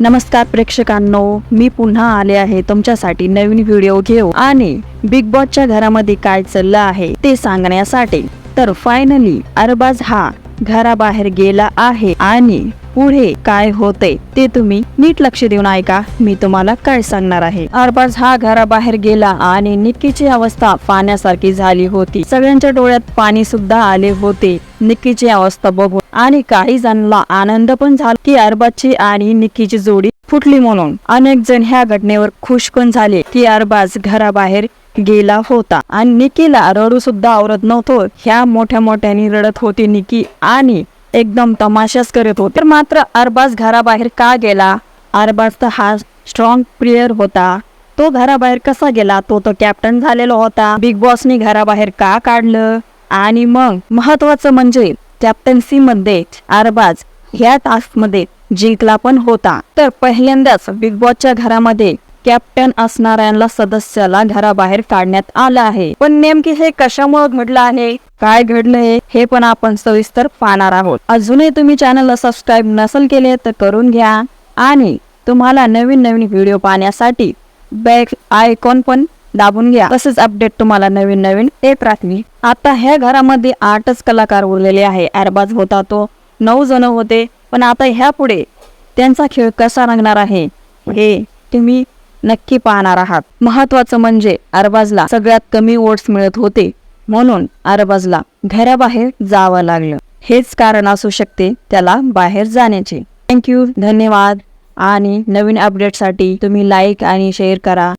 नमस्कार प्रेक्षकांनो मी पुन्हा आले आहे तुमच्यासाठी नवीन व्हिडिओ घेऊ आणि बिग बॉसच्या घरामध्ये काय चाललं आहे ते सांगण्यासाठी तर फायनली अरबाज हा घराबाहेर गेला आहे आणि पुढे काय होते ते तुम्ही नीट लक्ष देऊन ऐका. मी तुम्हाला काय सांगणार आहे? अरबाज हा घराबाहेर गेला आणि निक्कीची अवस्था पाण्यासारखी झाली होती. सगळ्यांच्या डोळ्यात पाणी सुद्धा आले होते. निक्कीची अवस्था बघून आणि काही जणांना आनंद पण झाला की अरबाजची आणि निक्कीची जोडी फुटली म्हणून. अनेक जण ह्या घटनेवर खुश पण झाले की अरबाज घराबाहेर गेला होता आणि निकीला रडू सुद्धा आवरत नव्हतो. ह्या मोठ्या मोठ्याने रडत होती निकी आणि एकदम तमाशाच करत होते. तर मात्र अरबाज घराबाहेर का गेला? अरबाज तर हा स्ट्रॉंग प्लेअर होता. तो घराबाहेर कसा गेला? तो तो कॅप्टन झालेला होता. बिग बॉसनी घराबाहेर का काढलं? आणि मग महत्वाचं म्हणजे कॅप्टन्सी मध्ये अरबाज ह्या टास्कमध्ये जिंकला पण होता. तर पहिल्यांदाच बिग बॉसच्या घरामध्ये कॅप्टन असणाऱ्यांना सदस्याला घराबाहेर काढण्यात आलं आहे. पण नेमके हे कशामुळे घडलं आहे? काय घडलंय? हे पण आपण सविस्तर पाहणार आहोत. अजूनही तुम्ही चॅनलला सबस्क्राईब नसेल केले तर करून घ्या. आणि तुम्हाला नवीन नवीन व्हिडिओ पाहण्यासाठी बॅक आयकॉन पण दाबून घ्या. तसेच अपडेट तुम्हाला नवीन नवीन येत राहतील. आता ह्या घरामध्ये आठच कलाकार उरलेले आहे. अरबाज होता तो नऊ जण होते. पण आता ह्या पुढे त्यांचा खेळ कसा रंगणार आहे? हे तुम्ही नक्की पाहणार आहात. महत्वाचं म्हणजे अरबाजला सगळ्यात कमी वोट्स मिळत होते म्हणून अरबाजला घराबाहेर जावं लागलं. हेच कारण असू शकते त्याला बाहेर जाण्याचे. थँक्यू धन्यवाद. आणि नवीन अपडेटसाठी तुम्ही लाईक आणि शेअर करा.